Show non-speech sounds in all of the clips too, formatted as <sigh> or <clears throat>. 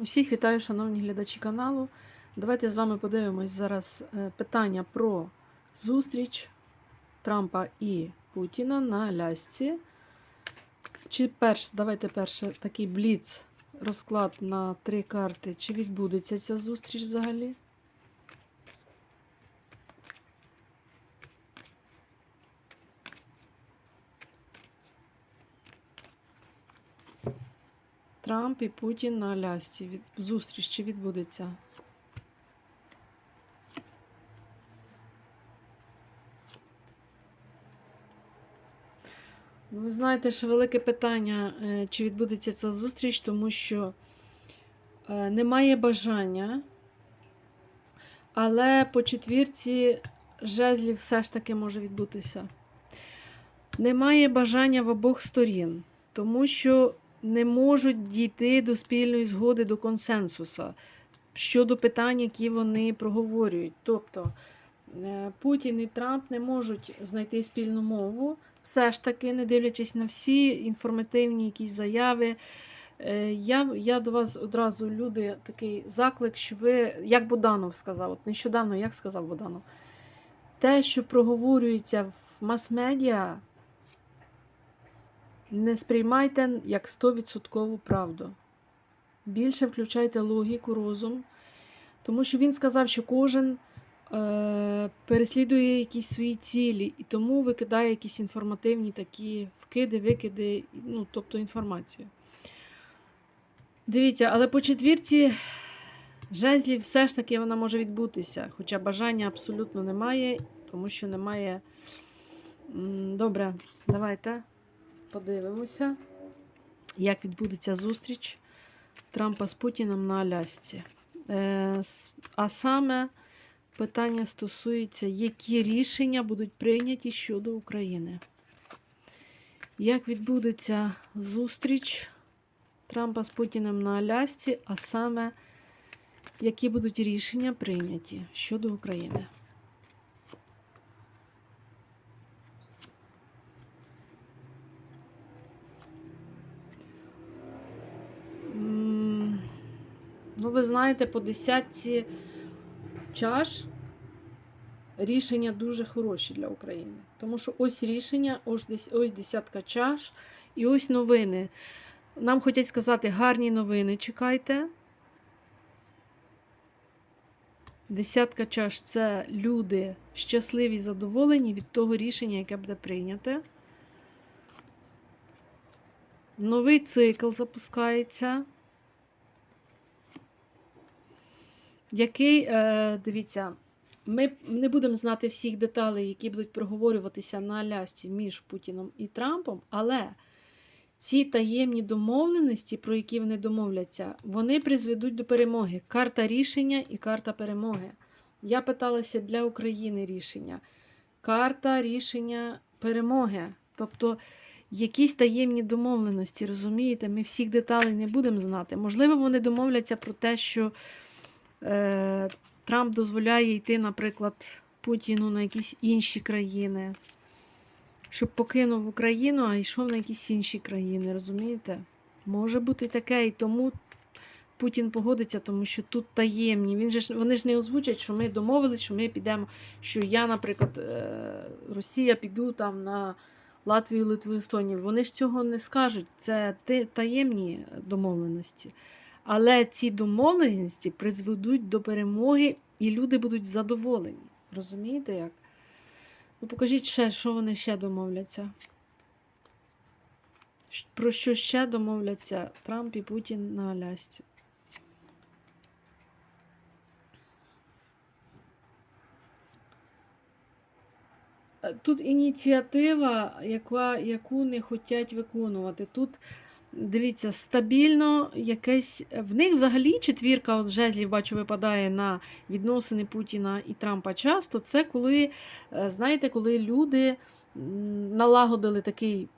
Усіх вітаю, шановні глядачі каналу. Давайте з вами подивимось зараз е, питання про зустріч Трампа і Путіна на Алясці. Чи перш, давайте перше такий бліц розклад на три карти. Чи відбудеться ця зустріч взагалі? Трамп і Путін на Алясці. Від... Зустріч чи відбудеться? Ну, ви знаєте, що велике питання, е, чи відбудеться ця зустріч, тому що е, немає бажання, але по четвірці жезлів все ж таки може відбутися. Немає бажання в обох сторін, тому що не можуть дійти до спільної згоди, до консенсуса щодо питань, які вони проговорюють. Тобто е, Путін і Трамп не можуть знайти спільну мову, все ж таки, не дивлячись на всі інформативні якісь заяви. Е, Я, я до вас одразу, люди, такий заклик, що ви, як Боданов сказав, от нещодавно, як сказав Боданов, те, що проговорюється в мас-медіа, не сприймайте як 100% правду. Більше включайте логіку, розум. Тому що він сказав, що кожен е, переслідує якісь свої цілі, і тому викидає якісь інформативні такі вкиди, викиди, ну, тобто інформацію. Дивіться, але по четвірці жезлів все ж таки вона може відбутися, хоча бажання абсолютно немає, тому що немає. Добре, давайте подивимося, як відбудеться зустріч Трампа з Путіним на Алясці. Е, А саме питання стосується, які рішення будуть прийняті щодо України. Як відбудеться зустріч Трампа з Путіним на Алясці, а саме, які будуть рішення прийняті щодо України? Ну, ви знаєте, по десятці чаш рішення дуже хороші для України. Тому що ось рішення, ось, ось десятка чаш і ось новини. Нам хочуть сказати гарні новини, чекайте. Десятка чаш це люди щасливі, задоволені від того рішення, яке буде прийняте. Новий цикл запускається. Який, е, дивіться, ми не будемо знати всіх деталей, які будуть проговорюватися на Алясці між Путіном і Трампом, але ці таємні домовленості, про які вони домовляться, вони призведуть до перемоги. Карта рішення і карта перемоги. Я питалася для України рішення. Карта рішення перемоги. Тобто якісь таємні домовленості, розумієте? Ми всіх деталей не будемо знати. Можливо, вони домовляться про те, що Трамп дозволяє йти, наприклад, Путіну на якісь інші країни, щоб покинув Україну, а йшов на якісь інші країни, розумієте? Може бути таке, і тому Путін погодиться, тому що тут таємні. Він же вони ж не озвучать, що ми домовились, що ми підемо, що я, наприклад, е, Росія піду там на Латвію, Литву, Естонію. Вони ж цього не скажуть. Це таємні домовленості. Але ці домовленості призведуть до перемоги, і люди будуть задоволені. Розумієте як? Ну, покажіть ще, що вони ще домовляться. Про що ще домовляться Трамп і Путін на Алясці? Е, Тут ініціатива, яка, яку не хочуть виконувати. Тут Дивіться, стабільно якесь. В них взагалі четвірка от жезлів, бачу, випадає на відносини Путіна і Трампа часто. Це коли, е, знаєте, коли люди налагодили такий,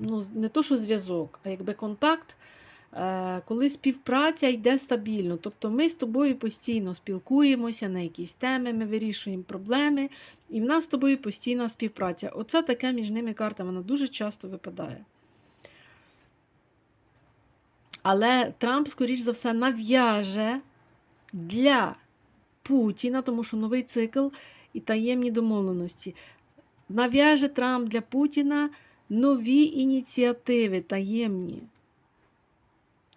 ну, не то, що зв'язок, а якби контакт, е, коли співпраця йде стабільно. Тобто ми з тобою постійно спілкуємося на якісь теми, ми вирішуємо проблеми, і в нас з тобою постійна співпраця. Оце таке між ними карта, вона дуже часто випадає. Але Трамп, скоріш за все, нав'яже для Путіна, тому що новий цикл і таємні домовленості. Нав'яже Трамп для Путіна нові ініціативи таємні,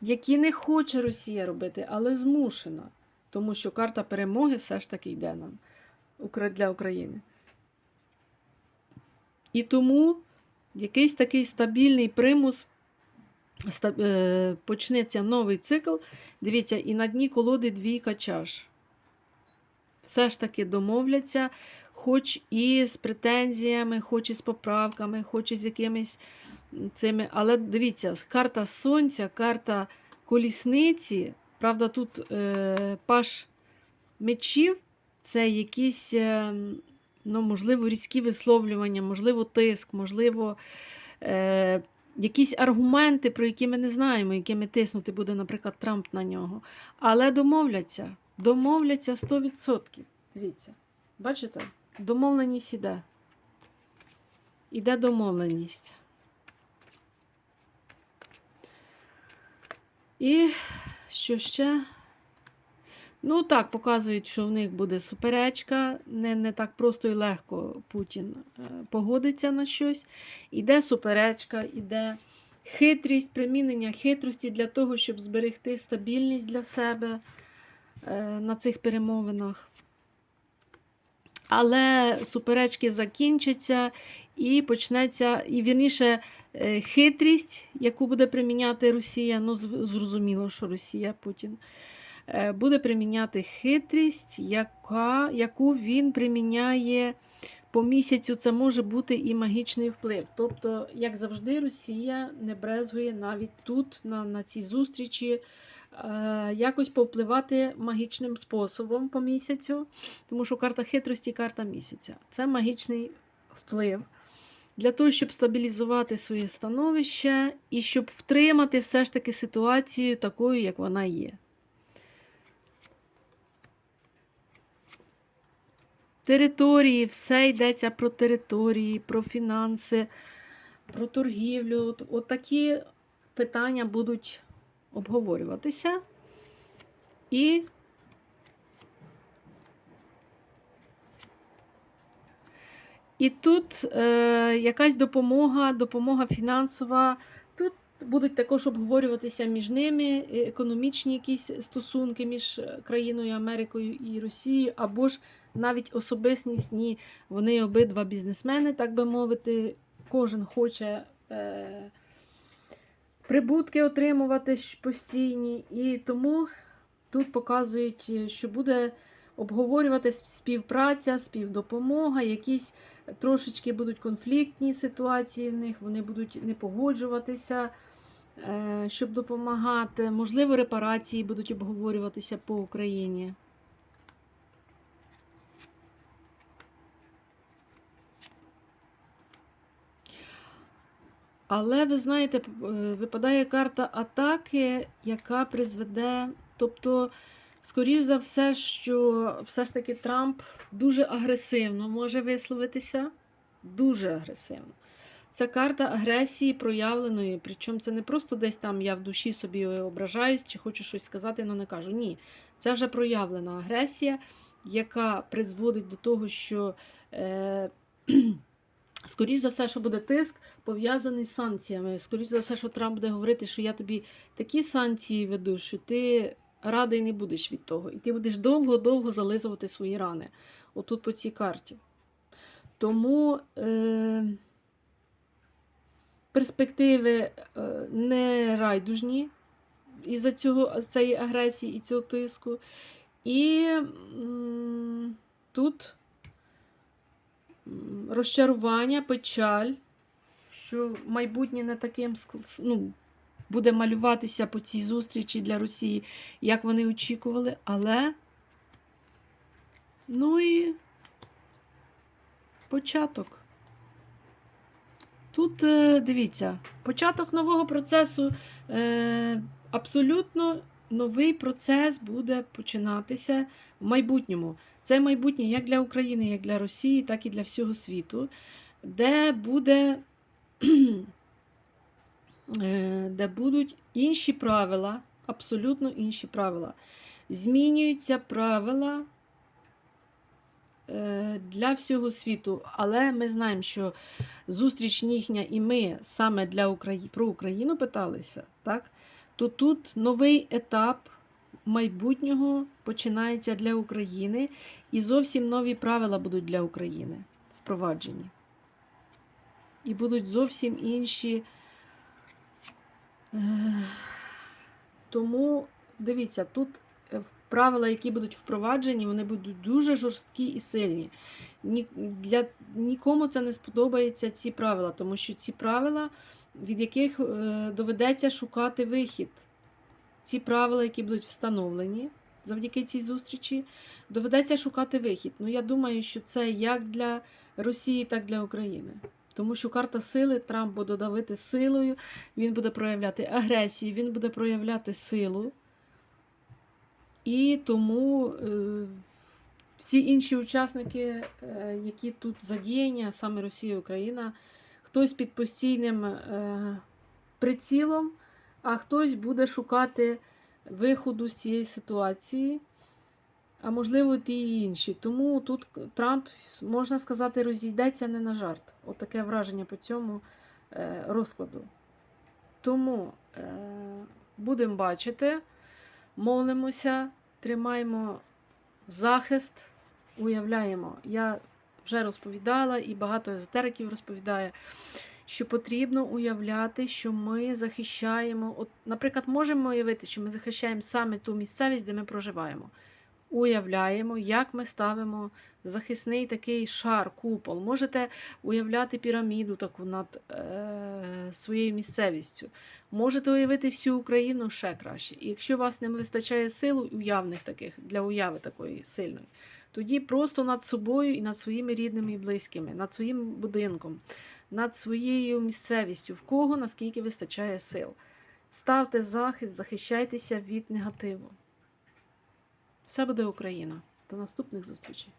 які не хоче Росія робити, але змушена. Тому що карта перемоги все ж таки йде нам для України. І тому якийсь такий стабільний примус почнеться новий цикл. Дивіться, і на дні колоди двійка чаш. Все ж таки домовляться, хоч і з претензіями, хоч і з поправками, хоч і з якимись цими. Але дивіться, карта сонця, карта колісниці. Правда, тут е, паш мечів це якісь, е, ну, можливо, різкі висловлювання, можливо, тиск, можливо, е, якісь аргументи, про які ми не знаємо, якими тиснути буде, наприклад, Трамп на нього. Але домовляться. Домовляться 100%. Дивіться. Бачите? Домовленість іде. Іде домовленість. І що ще? Ну, так, показують, що в них буде суперечка. Не, не так просто і легко Путін е, погодиться на щось. Іде суперечка, іде хитрість, примінення хитрості для того, щоб зберегти стабільність для себе е, на цих перемовинах. Але суперечки закінчаться і почнеться, і вірніше, е, хитрість, яку буде приміняти Росія. Ну, зрозуміло, що Росія, Путін, буде приміняти хитрість, яка, яку він приміняє по місяцю. Це може бути і магічний вплив. Тобто, як завжди, Росія не брезгує навіть тут, на, на цій зустрічі. е, Якось повпливати магічним способом по місяцю, тому що карта хитрості карта місяця. Це магічний вплив для того, щоб стабілізувати своє становище і щоб втримати все ж таки ситуацію такою, як вона є. Території, все йдеться про території, про фінанси, про торгівлю. От, от такі питання будуть обговорюватися. І І тут е, якась допомога, допомога фінансова. Будуть також обговорюватися між ними е, економічні якісь стосунки між країною Америкою і Росією, або ж навіть особистісні. Вони обидва бізнесмени, так би мовити. Кожен хоче е, прибутки отримувати постійні. І тому тут показують, е, що буде обговорювати співпраця, співдопомога, якісь трошечки будуть конфліктні ситуації в них, вони будуть не погоджуватися, е, щоб допомагати. Можливо, репарації будуть обговорюватися по Україні. Але ви знаєте, е, випадає карта атаки, яка призведе. Тобто, скоріш за все, що все ж таки Трамп дуже агресивно може висловитися. Дуже агресивно. Це карта агресії проявленої. Причому це не просто десь там я в душі собі ображаюсь чи хочу щось сказати, але не кажу. Ні, це вже проявлена агресія, яка призводить до того, що. Е, <clears throat> Скоріше за все, що буде тиск пов'язаний з санкціями. Скоріше за все, що Трамп буде говорити, що я тобі такі санкції веду, що ти радий не будеш від того. І ти будеш довго-довго зализувати свої рани. Отут по цій карті. Тому е, перспективи е, не райдужні із-за цього цієї агресії і цього тиску. І м, тут розчарування, печаль, що майбутнє не таким ну, буде малюватися по цій зустрічі для Росії, як вони очікували, але ну і початок. Тут е, дивіться, початок нового процесу. Е, абсолютно новий процес буде починатися в майбутньому. Це майбутнє як для України, як для Росії, так і для всього світу, де буде <clears throat> е, де будуть інші правила, абсолютно інші правила. Змінюються правила для всього світу, але ми знаємо, що зустріч їхня і ми саме для Украї... про Україну питалися, так? то тут новий етап майбутнього починається для України, і зовсім нові правила будуть для України впроваджені. І будуть зовсім інші. Е, Тому дивіться, тут е, правила, які будуть впроваджені, вони будуть дуже жорсткі і сильні. Ні, для нікому це не сподобається ці правила, тому що ці правила, від яких е, доведеться шукати вихід. Ці правила, які будуть встановлені завдяки цій зустрічі, доведеться шукати вихід. Ну, я думаю, що це як для Росії, так і для України. Тому що карта сили Трамп буде давити силою, він буде проявляти агресію, він буде проявляти силу. І тому е, всі інші учасники, е, які тут задіяні, саме Росія Україна, хтось під постійним е, прицілом, а хтось буде шукати виходу з цієї ситуації, а можливо, ті і інші. Тому тут Трамп, можна сказати, розійдеться не на жарт. Отаке враження по цьому розкладу. Тому будемо бачити, молимося, тримаємо захист, уявляємо. Я вже розповідала, і багато езотериків розповідає, що потрібно уявляти, що ми захищаємо. От, наприклад, можемо уявити, що ми захищаємо саме ту місцевість, де ми проживаємо. Уявляємо, як ми ставимо захисний такий шар, купол. Можете уявляти піраміду таку над е, своєю місцевістю. Можете уявити всю Україну ще краще. І якщо у вас не вистачає сил уявних таких для уяви такої сильної, тоді просто над собою і над своїми рідними і близькими, над своїм будинком, над своєю місцевістю, в кого наскільки вистачає сил. Ставте захист, захищайтеся від негативу. Все буде Україна. До наступних зустрічей.